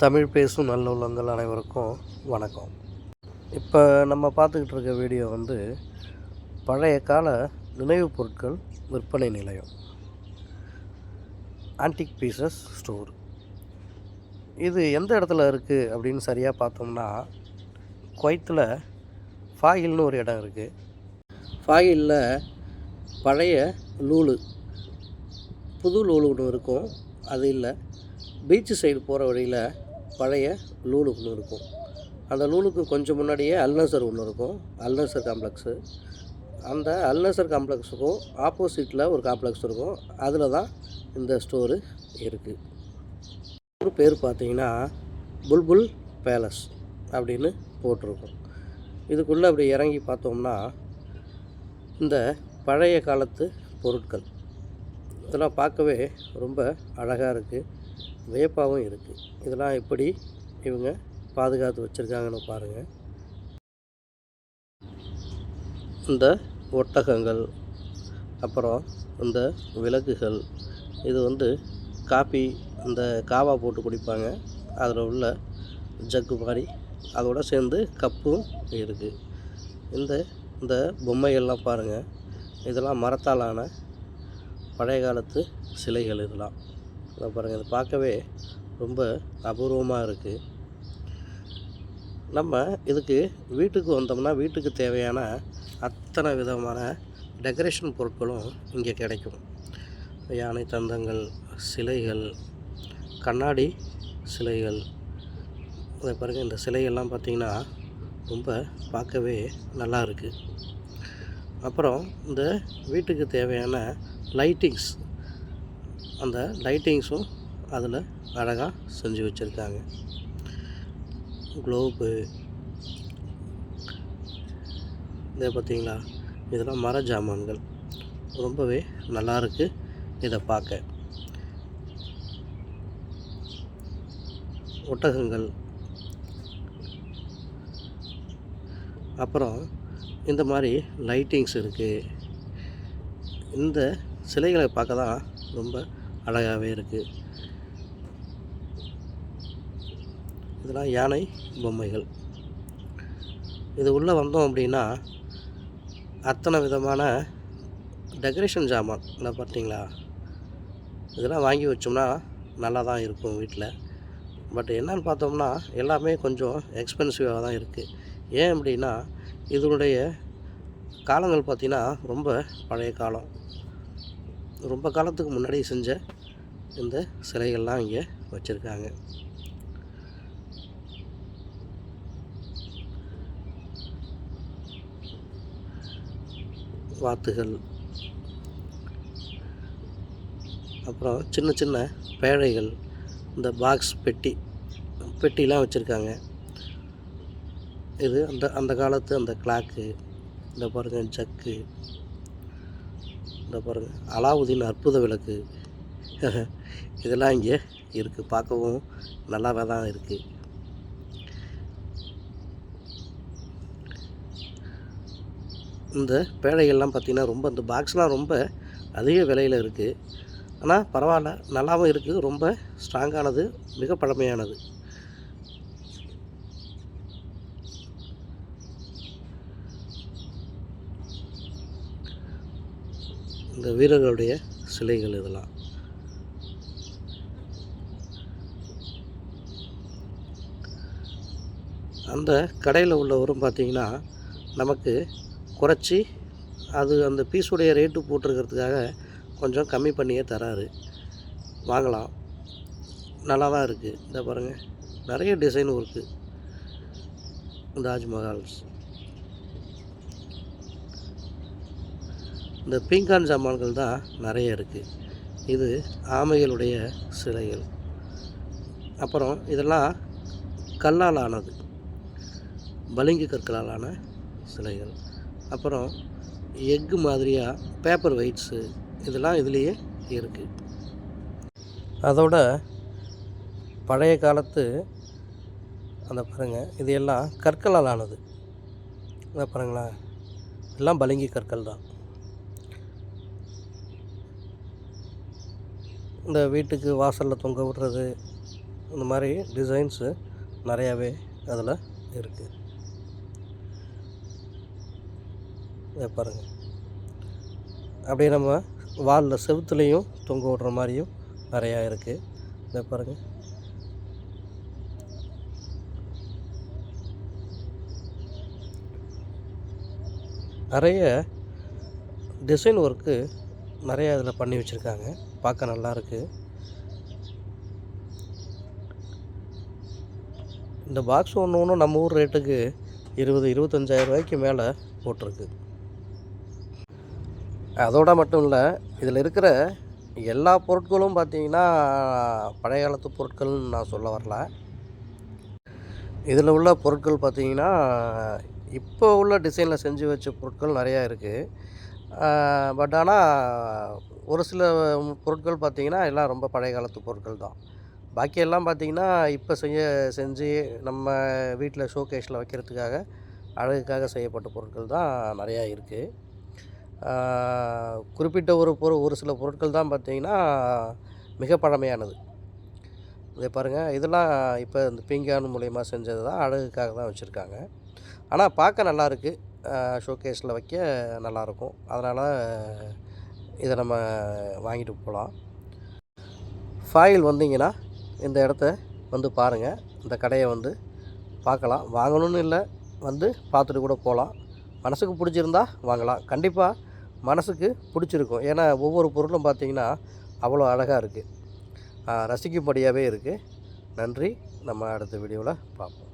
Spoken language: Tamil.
தமிழ் பேசும் நல்ல உள்ளங்கள் அனைவருக்கும் வணக்கம். இப்போ நம்ம பார்த்துக்கிட்டு இருக்க வீடியோ வந்து பழைய கால நினைவுப் பொருட்கள் விற்பனை நிலையம். ஆன்டிக் பீசஸ் ஸ்டோர் இது எந்த இடத்துல இருக்குது அப்படின்னு சரியாக பார்த்தோம்னா குவைத்தில் ஃபாயில்னு ஒரு இடம் இருக்குது ஃபாயிலில் பழைய லூலு புது லூலு ஒன்று இருக்கும். அது இல்லை. பீச்சு சைடு போகிற வழியில் பழைய லூலு ஒன்று இருக்கும். அந்த லூலுக்கு கொஞ்சம் முன்னாடியே அல்நசர் ஒன்று இருக்கும். அல்நசர் காம்ப்ளெக்ஸு அந்த அல்நசர் காம்ப்ளெக்ஸுக்கும் ஆப்போசிட்டில் ஒரு காம்ப்ளெக்ஸ் இருக்கும். அதில் தான் இந்த ஸ்டோரு இருக்குது ஒரு பேர் பார்த்தீங்கன்னா புல்புல் பேலஸ் அப்படின்னு போட்டிருக்கும். இதுக்குள்ளே அப்படி இறங்கி பார்த்தோம்னா இந்த பழைய காலத்து பொருட்கள். இதெல்லாம் பார்க்கவே ரொம்ப அழகாக இருக்குது வியப்பாகவும் இருக்குது இதெல்லாம் எப்படி இவங்க பாதுகாத்து வச்சுருக்காங்கன்னு பாருங்கள் இந்த ஒட்டகங்கள் அப்புறம் இந்த விளக்குகள் இது வந்து காப்பி இந்த காவா போட்டு குடிப்பாங்க. அதில் உள்ள ஜக்கு மாதிரி அதோட சேர்ந்து கப்பும் இருக்குது இந்த இந்த பொம்மைகள்லாம் பாருங்கள் இதெல்லாம் மரத்தாலான பழைய காலத்து சிலைகள் இதெல்லாம். இதை பாருங்கள் இது பார்க்கவே ரொம்ப அபூர்வமாக இருக்குது நம்ம இதுக்கு வீட்டுக்கு வந்தோம்னா வீட்டுக்கு தேவையான அத்தனை விதமான டெக்கரேஷன் பொருட்களும் இங்கே கிடைக்கும். யானை தந்தங்கள் சிலைகள் கண்ணாடி சிலைகள். அதை பாருங்கள் இந்த சிலைகள்லாம் பார்த்திங்கன்னா ரொம்ப பார்க்கவே நல்லா இருக்குது அப்புறம் இந்த வீட்டுக்கு தேவையான லைட்டிங்ஸ் அந்த லைட்டிங்ஸும் அதில் அழகாக செஞ்சு வச்சுருக்காங்க. குளோபு இதை பார்த்தீங்களா? இதெல்லாம் மர ஜாமான்கள். ரொம்பவே நல்லாயிருக்கு இதை பார்க்க. ஒட்டகங்கள். அப்புறம் இந்த மாதிரி லைட்டிங்ஸ் இருக்குது இந்த சிலைகளை பார்க்க தான் ரொம்ப அழகாகவே இருக்குது இதெல்லாம் யானை பொம்மைகள். இது உள்ளே வந்தோம் அப்படின்னா அத்தனை விதமான டெக்கரேஷன் ஜாமான். இல்லை பார்த்தீங்களா? இதெல்லாம் வாங்கி வச்சோம்னா நல்லா தான் இருக்கும் வீட்டில் பட் என்னன்னு பார்த்தோம்னா எல்லாமே கொஞ்சம் எக்ஸ்பென்சிவாக தான் இருக்குது ஏன் அப்படின்னா இதனுடைய காலங்கள் பார்த்திங்கன்னா ரொம்ப பழைய காலம். ரொம்ப காலத்துக்கு முன்னாடி செஞ்ச இந்த சிலைகள்லாம் இங்கே வச்சுருக்காங்க. வாத்துகள் அப்புறம் சின்ன சின்ன பேழைகள் இந்த பாக்ஸ் பெட்டி பெட்டிலாம் வச்சுருக்காங்க. இது அந்த அந்த காலத்து அந்த கிளாக்கு இந்த பாருங்கள் ஜக்கு இந்த பாருங்கள் அலாவுதீன் அற்புத விளக்கு. இதெல்லாம் இங்கே இருக்குது பார்க்கவும் நல்லாவே தான் இருக்குது இந்த பேழைகள்லாம் பார்த்திங்கன்னா ரொம்ப இந்த பாக்ஸ்லாம் ரொம்ப அதிக விலையில் இருக்குது ஆனால் பரவாயில்ல. நல்லாவும் இருக்குது ரொம்ப ஸ்ட்ராங்கானது மிக பழமையானது. இந்த வீரர்களுடைய சிலைகள் இதெல்லாம். அந்த கடையில் உள்ளவரும் பார்த்தீங்கன்னா நமக்கு குறைச்சி அது அந்த பீஸுடைய ரேட்டு போட்டிருக்கிறதுக்காக கொஞ்சம் கம்மி பண்ணியே தராரு. வாங்கலாம். நல்லா தான் இருக்குது இந்த பாருங்கள் நிறைய டிசைன் இருக்குது தாஜ்மஹால்ஸ். இந்த பீங்கான் சாமான்கள் தான் நிறைய இருக்குது இது ஆமைகளுடைய சிலைகள். அப்புறம் இதெல்லாம் கல்லால் ஆனது பளிங்கு கற்களால் ஆன சிலைகள். அப்புறம் எக்கு மாதிரியாக பேப்பர் வெயிட்ஸு இதெல்லாம் இதுலேயே இருக்குது அதோட பழைய காலத்து அந்த பாருங்கள் இது எல்லாம் கற்களால் ஆனது இதை பாருங்களேன். எல்லாம் பளிங்கு கற்கள் தான் இந்த வீட்டுக்கு வாசலில் தொங்க விடுறது இந்த மாதிரி டிசைன்ஸு நிறையாவே அதில் இருக்குது இதை பாருங்கள் அப்படியே நம்ம வாலில் செவுத்துலேயும் தொங்க விடுற மாதிரியும் நிறையா இருக்குது இதை பாருங்கள் நிறைய டிசைன் ஒர்க்கு நிறைய இதில் பண்ணி வச்சுருக்காங்க. பார்க்க நல்லாயிருக்கு. இந்த பாக்ஸ் ஒன்று ஒன்று நம்ம ஊர் ரேட்டுக்கு இருபது இருபத்தஞ்சாயிரம் ரூபாய்க்கு மேலே போட்டிருக்கு. அதோட மட்டும் இல்லை இதில் இருக்கிற எல்லா பொருட்களும் பார்த்தீங்கன்னா பழைய காலத்து பொருட்கள்னு நான் சொல்ல வரல. இதில் உள்ள பொருட்கள் பார்த்தீங்கன்னா இப்போ உள்ள டிசைனில் செஞ்சு வச்ச பொருட்கள் நிறையா இருக்குது பட் ஆனால் ஒரு சில பொருட்கள் பார்த்தீங்கன்னா எல்லாம் ரொம்ப பழைய காலத்து பொருட்கள் தான். பாக்கி எல்லாம் பார்த்தீங்கன்னா இப்போ செய்ய செஞ்சு நம்ம வீட்டில் ஷோகேஸில் வைக்கிறதுக்காக அழகுக்காக செய்யப்பட்ட பொருட்கள் தான் நிறையா இருக்குது குறிப்பிட்ட ஒரு பொருள் ஒரு சில பொருட்கள் தான் பார்த்திங்கன்னா மிக பழமையானது. இதை பாருங்கள் இதெல்லாம் இப்போ இந்த பீங்கான் மூலயமா செஞ்சது தான் அழகுக்காக தான் வச்சுருக்காங்க. ஆனால் பார்க்க நல்லாயிருக்கு ஷோகேஸில் வைக்க நல்லாயிருக்கும் அதனால் இதை நம்ம வாங்கிட்டு போகலாம். ஃபாயில் வந்தீங்கன்னா இந்த இடத்த வந்து பாருங்கள் இந்த கடையை வந்து பார்க்கலாம். வாங்கணும்னு இல்லை வந்து பார்த்துட்டு கூட போகலாம். மனசுக்கு பிடிச்சிருந்தா வாங்கலாம். கண்டிப்பாக மனசுக்கு பிடிச்சிருக்கும். ஏன்னா ஒவ்வொரு பொருளும் பார்த்திங்கன்னா அவ்வளோ அழகாக இருக்குது ரசிக்கும்படியாகவே இருக்குது நன்றி. நம்ம அடுத்த வீடியோவில் பார்ப்போம்.